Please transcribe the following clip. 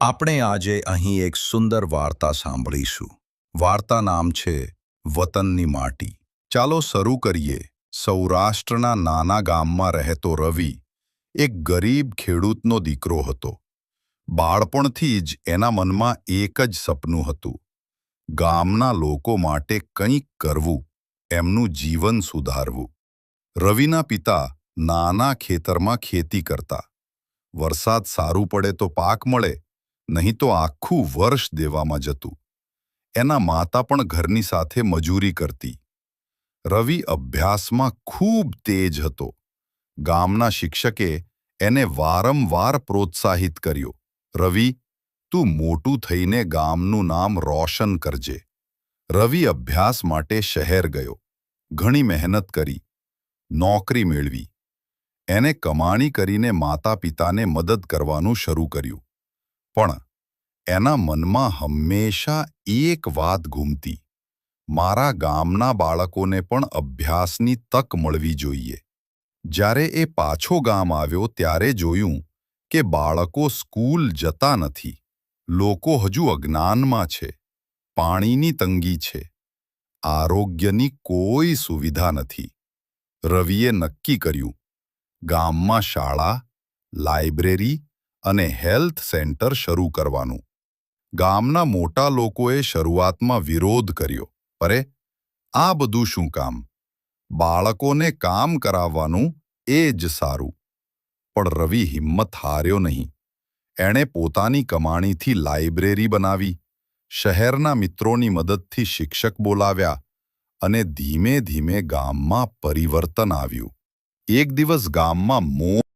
આપણે આજે અહીં એક સુંદર વાર્તા સાંભળીશું. વાર્તા નામ છે વતનની માટી. ચાલો શરૂ કરીએ. સૌરાષ્ટ્રના નાના ગામમાં રહેતો રવિ એક ગરીબ ખેડૂતનો દીકરો હતો. બાળપણથી જ એના મનમાં એક જ સપનું હતું. ગામના લોકો માટે કંઈક કરવું, એમનું જીવન સુધારવું. રવિના પિતા નાના ખેતરમાં ખેતી કરતા. વરસાદ સારું પડે તો પાક મળે નહીં તો આખું વર્ષ દેવામાં જતું. એના માતા પણ ઘરની સાથે મજૂરી કરતી. રવિ અભ્યાસમાં ખૂબ તેજ હતો. ગામના શિક્ષકે એને વારંવાર પ્રોત્સાહિત કર્યો. રવિ, તું મોટું થઈને ગામનું નામ રોશન કરજે. રવિ અભ્યાસ માટે શહેર ગયો. ઘણી મહેનત કરી. નોકરી મેળવી. એને કમાણી કરીને માતા પિતાને મદદ કરવાનું શરૂ કર્યું. પણ એના મનમાં હંમેશા એક વાત ઘૂમતી મારા ગામના બાળકોને પણ અભ્યાસની તક મળવી જોઈએ. જ્યારે એ પાછો ગામ આવ્યો ત્યારે જોયું કે બાળકો સ્કૂલ જતા નથી. લોકો હજુ અજ્ઞાનમાં છે. પાણીની તંગી છે. આરોગ્યની કોઈ સુવિધા નથી. રવિએ નક્કી કર્યું, ગામમાં શાળા, લાઇબ્રેરી અને હેલ્થ સેન્ટર શરૂ કરવાનું. ગામના મોટા લોકોએ શરૂઆતમાં વિરોધ કર્યો. અરે, આ બધું શું કામ? બાળકોને કામ કરાવવાનું એ જ સારું. પણ રવિ હિંમત હાર્યો નહીં. એણે પોતાની કમાણીથી લાઇબ્રેરી બનાવી. શહેરના મિત્રોની મદદથી શિક્ષક બોલાવ્યા અને ધીમે ધીમે ગામમાં પરિવર્તન આવ્યું. એક દિવસ ગામમાં મો